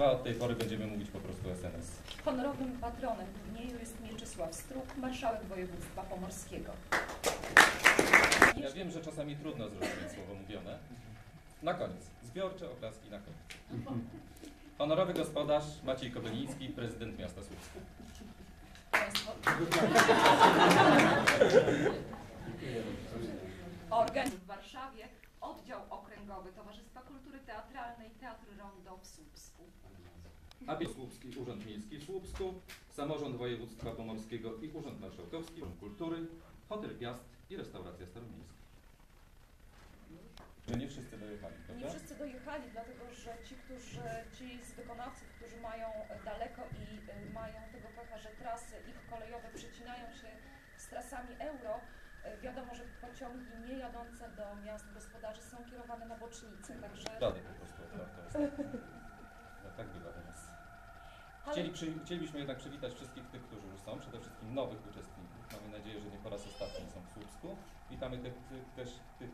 A od tej pory będziemy mówić po prostu SNS. Honorowym patronem turnieju jest Mieczysław Struk, marszałek województwa pomorskiego. Ja wiem, że czasami trudno zrozumieć słowo mówione. Na koniec. Zbiorcze oklaski na koniec. Honorowy gospodarz Maciej Kobeliński, prezydent miasta Słupska. Państwo. Organ w Warszawie, oddział okręgowy Towarzystwa Kultury Teatralnej Teatr Rondo w Słupsku. Abie Słupski Urząd Miejski w Słupsku, Samorząd Województwa Pomorskiego i Urząd Marszałkowski, Urząd Kultury, Hotel Piast i Restauracja Staromiejska. Że nie wszyscy dojechali, Nie prawda? wszyscy dojechali, dlatego że ci, którzy, ci z wykonawców, którzy mają daleko i y, mają tego pecha, że trasy ich kolejowe przecinają się z trasami euro, wiadomo, że pociągi nie jadące do miast gospodarzy są kierowane na bocznicy, także... Radę po prostu otwartą. No tak bywa u nas. Chcieli, przy, chcielibyśmy jednak przywitać wszystkich tych, którzy już są, przede wszystkim nowych uczestników. Mamy nadzieję, że nie po raz ostatni są w Słupsku. Witamy tych, tych, też tych,